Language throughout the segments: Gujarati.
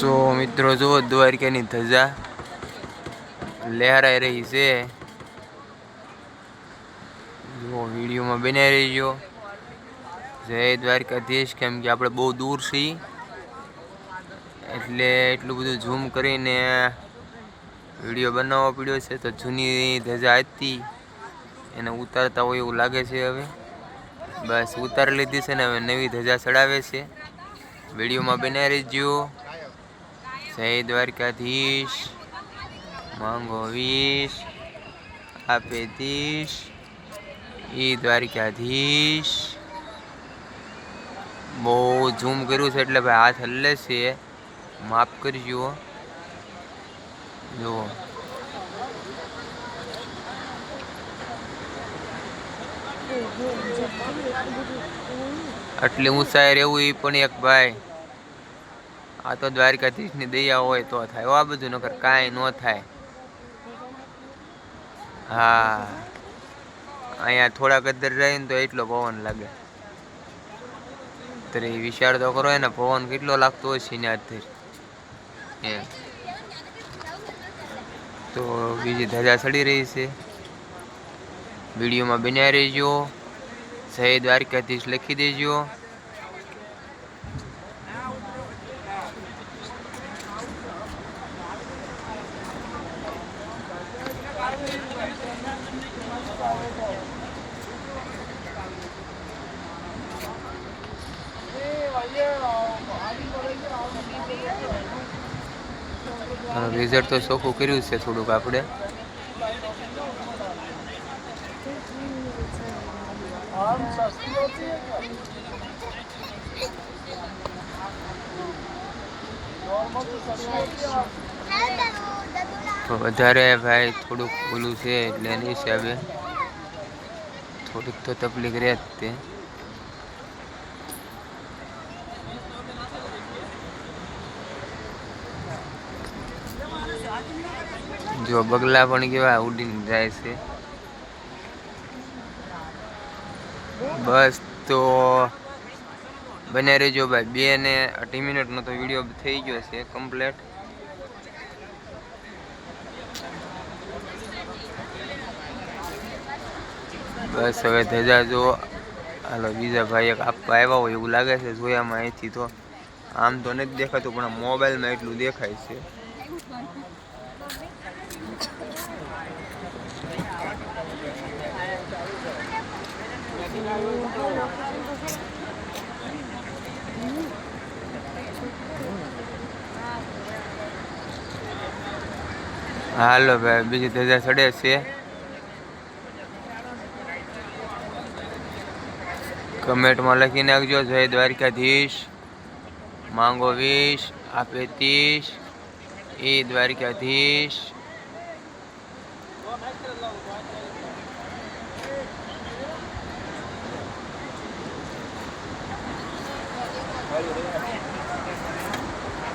તો મિત્રો જુઓ દ્વારકાની ધજા લહેરાઈ રહી છે. જુઓ વિડીયોમાં બનાવી રહીજો. જય દ્વારકાધીશ, કેમ કે આપણે બહુ દૂર છીએ. એટલે એટલું બધું ઝૂમ કરીને વીડિયો બનાવવો પડ્યો છે. તો જૂની ધજા હતી, એને ઉતારતા હોય એવું લાગે છે હવે. બસ ઉતારી લીધી છે ને હવે નવી ધજા ચડાવે છે. વિડીયોમાં બનાવી રહીજો. જય દ્વારકાધીશ. માંગો વીશ આપે દીશ ઈ દ્વારકાધીશ. બહુ ઝૂમ કર્યું છે એટલે ભાઈ હાથ હલ્લે છે. માફ કરજો. જુઓ. આટલી ઊંચાઈ રહેવું એ પણ એક ભાઈ. આ તો દ્વારકાધીશની દયા હોય તો થાય. આ બધું નકર કાંઈ ન થાય. હા. અહીંયા થોડાક અંદર રહીને તો એટલો પવન લાગે. ત્યારે વિચાર તો કરો ને પવન કેટલો લાગતો હોય છે એ. તો બીજી ધજા ચડી રહી છે. વિડીયોમાં બન્યા રહેજો. જય દ્વારકાધીશ લખી દેજો. રિઝલ્ટ તો ચોખ્ખું કર્યું છે થોડુંક આપણે. વધારે ભાઈ થોડુંક ઓલું છે એટલે એની હિસાબે થોડીક તો તકલીફ રહે જ તે. જો બગલા પણ કેવા ઉડીને જાય છે. બસ તો બને રહેજો ભાઈ. બે ને અઢી મિનિટનો તો વીડિયો થઈ ગયો છે કમ્પ્લેટ બસ હવે ધજા જો. હાલો, બીજા ભાઈ એક આપવા આવ્યા હોય એવું લાગે છે જોયામાં અહીંથી તો. આમ તો નથી દેખાતું, પણ મોબાઈલમાં એટલું દેખાય છે. હાલો ભાઈ, બીજી ધજા ચડે છે. કમેન્ટમાં લખી નાખજો, જય દ્વારકાધીશ. માંગો વીસ, આપે ત્રીસ. એ દ્વારકાધીશ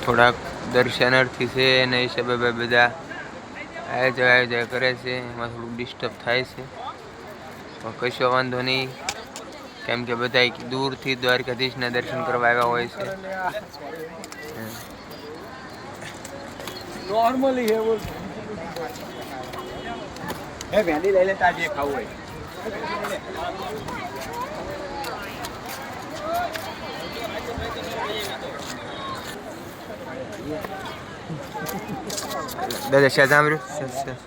થોડાક દર્શનાર્થી છે એના હિસાબે ભાઈ બધા આય જાય આય જાય કરે છે. એમાં થોડુંક ડિસ્ટર્બ થાય છે. પણ કશો વાંધો નહીં. કેમ કે બધા દૂરથી દ્વારકાધીશના દર્શન કરવા આવ્યા હોય છે. નોર્મલી હે બોલ હે ભેંડી લઈ લે તાર જે ખાવું હોય. દાદા શાહ સાંભળ્યું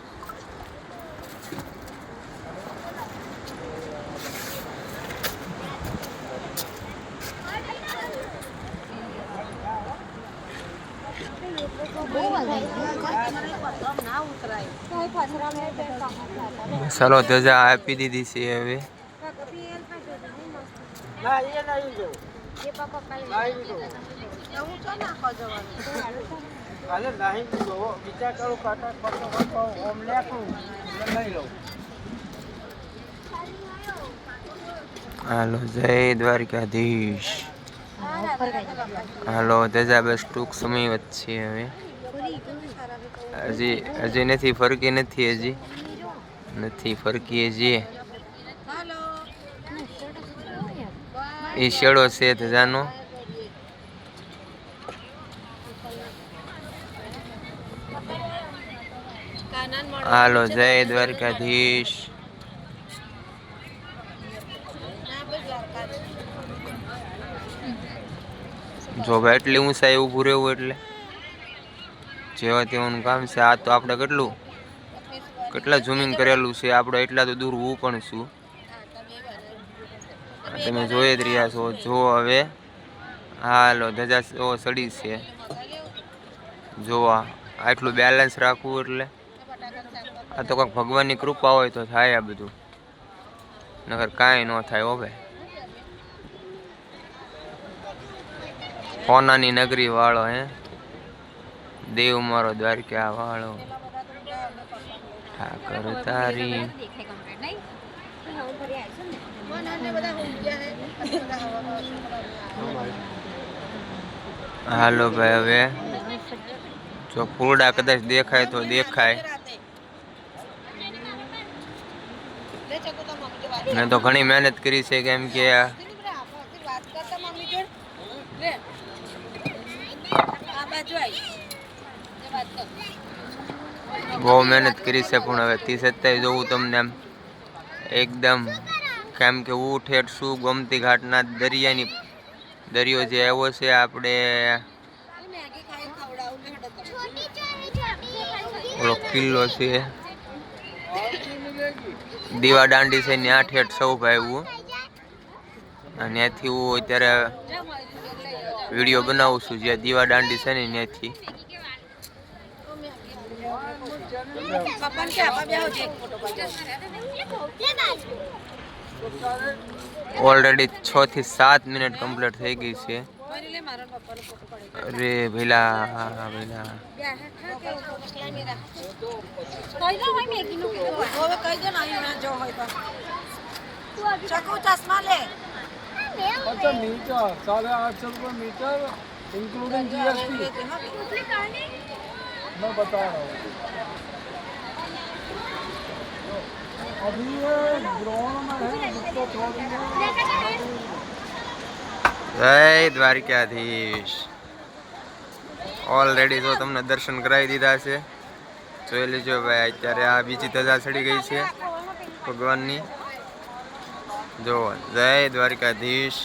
ચાલો ધજા આપી દીધી છે હવે. હાલો, જય દ્વારકાધીશ. હાલો ધજા બસ ટૂંક સમય વચ્ચે હવે. હજી હજી નથી ફરકી, નથી હજી. નથી ફરકી હજી. એ શેડો છે ધજાનો હાલો, જય દ્વારકાધીશ. જો એટલી ઊંચાઈ ઊભું રહેવું એટલે. જેવા તેવાનું કામ છે. આ તો આપણે કેટલું કેટલા ઝૂમિંગ કરેલું છે. આપણે એટલા તો દૂર હું પણ છું. તમે જોઈ જ રહ્યા છો. જો હવે હાલો, ધજા સડી છે. જોવા આટલું બેલેન્સ રાખવું એટલે. આ તો કંઈક ભગવાનની કૃપા હોય તો થાય આ બધું. નગર કાંઈ ન થાય હો ભાઈ. હોનાની નગરી વાળો, હે? દેવ મારો દ્વારકા વાળો. ઠાકર તારી. હાલો ભાઈ, હવે જો ફૂરડા કદાચ દેખાય તો દેખાય. મેં તો ઘણી મહેનત કરી છે કેમ કે બહુ મહેનત કરી છે પણ હવે ત્રીસ સત્તાવીસ જોવું તમને એમ. એકદમ કેમ કે હું ઠેઠ શું ગોમતી ઘાટના દરિયાની દરિયો જે આવ્યો છે આપણે ઓલો કિલ્લો છે. દીવા દાંડી છે ત્યાં ઠેઠ સૌ ભાઈ અને ત્યાંથી હું અત્યારે વીડિયો બનાવું છું જ્યાં દીવા દાંડી છે ને ત્યાંથી. ઓલરેડી છ થી સાત મિનિટ કમ્પ્લીટ થઈ ગઈ છે અરે ભઈલા ભઈલા अच्छा मीटर साढ़े आठ सौ रुपये मीटर इंक्लूडिंग जीएसटी मैं बता रहा हूँ अभी ये ग्राउंड में है जिसको छोड़ेंगे જય દ્વારકાધીશ ઓલરેડી તો તમને દર્શન કરાવી દીધા છે જોઈ લેજો ભાઈ અત્યારે આ બીજી ધજા ચડી ગઈ છે ભગવાનની જો જય દ્વારકાધીશ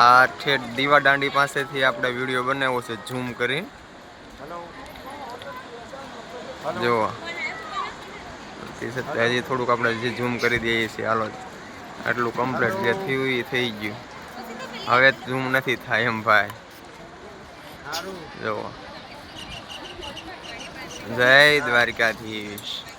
આ ઠેઠ દીવા દાંડી પાસેથી આપણે વિડીયો બનાવ્યો છે ઝૂમ કરીને જો. હજી થોડુંક આપણે જે ઝૂમ કરી દઈએ છીએ હાલો. આટલું કમ્પ્લીટ જે થયું એ થઈ ગયું. હવે ઝૂમ નથી થાય એમ ભાઈ. જો. જય દ્વારકાધીશ.